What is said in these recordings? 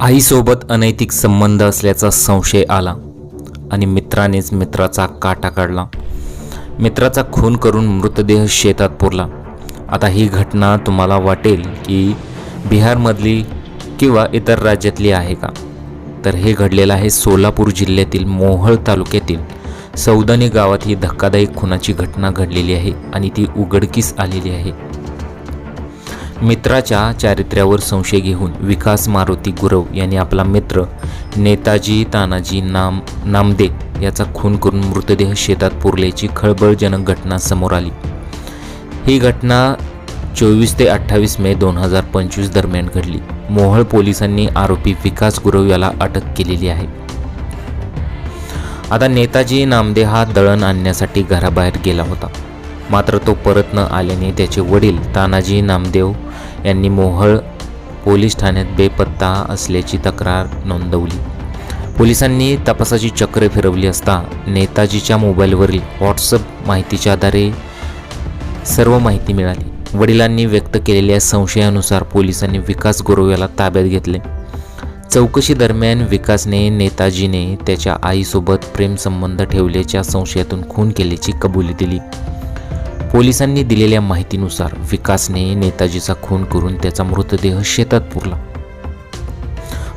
आईसोबत अनैतिक संबंध असल्याचा संशय आला आणि मित्रानेच मित्राचा काटा काढला. मित्राचा खून करून मृतदेह शेतात पुरला. आता ही घटना तुम्हाला वाटेल की बिहारमधली किंवा इतर राज्यातली आहे का? तर हे घडलेलं आहे सोलापूर जिल्ह्यातील मोहळ तालुक्यातील सौदानी गावात ही धक्कादायक खुनाची घटना घडलेली आहे आणि ती उघडकीस आलेली आहे. मित्राच्या चारित्र्यावर संशय घेऊन विकास मारुती गुरव यांनी आपला मित्र नेताजी तानाजी नाम नामदे याचा खून करून मृतदेह शेतात पुरल्याची खळबळजनक घटना समोर आली. ही घटना चोवीस ते अठ्ठावीस मे दोन हजार पंचवीस दरम्यान घडली. मोहळ पोलिसांनी आरोपी विकास गुरव याला अटक केलेली आहे. आता नेताजी नामदे हा दळण आणण्यासाठी घराबाहेर गेला होता. मात्र तो परत न आल्याने त्याचे वडील तानाजी नामदेव यांनी मोहळ पोलीस ठाण्यात बेपत्ता असल्याची तक्रार नोंदवली. पोलिसांनी तपासाची चक्र फिरवली असता नेताजीच्या मोबाईलवरील व्हॉट्सअप माहितीच्या आधारे सर्व माहिती मिळाली. वडिलांनी व्यक्त केलेल्या संशयानुसार पोलिसांनी विकास गुरव याला ताब्यात घेतले. चौकशी दरम्यान विकासने नेताजीने त्याच्या आईसोबत प्रेमसंबंध ठेवल्याच्या संशयातून खून केल्याची कबुली दिली. पोलिसांनी दिलेल्या माहितीनुसार विकासने नेताजीचा खून करून त्याचा मृतदेह शेतात पुरला.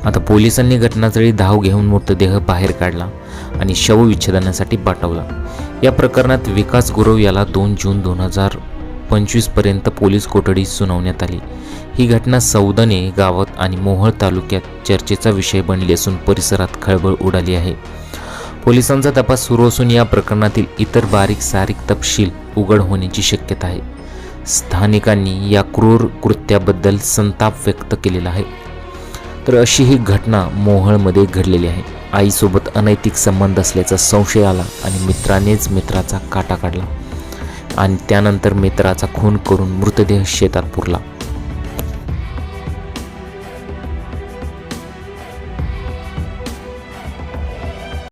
आता पोलिसांनी घटनास्थळी धाव घेऊन मृतदेह बाहेर काढला आणि शवविच्छेदनासाठी पाठवला. या प्रकरणात विकास गुरव याला दोन जून दोन हजार पंचवीसपर्यंत पोलीस कोठडी सुनावण्यात आली. ही घटना सौदने गावात आणि मोहोळ तालुक्यात चर्चेचा विषय बनली असून परिसरात खळबळ उडाली आहे. पोलिसांचा तपास सुरू असून या प्रकरणातील इतर बारीक सारीक तपशील उघड होण्याची शक्यता आहे. स्थानिकांनी या क्रूर कृत्याबद्दल संताप व्यक्त केलेला आहे. तर अशी ही घटना मोहळमध्ये घडलेली आहे. आईसोबत अनैतिक संबंध असल्याचा संशय आला आणि मित्रानेच मित्राचा काटा काढला. आणि त्यानंतर मित्राचा खून करून मृतदेह शेतात पुरला.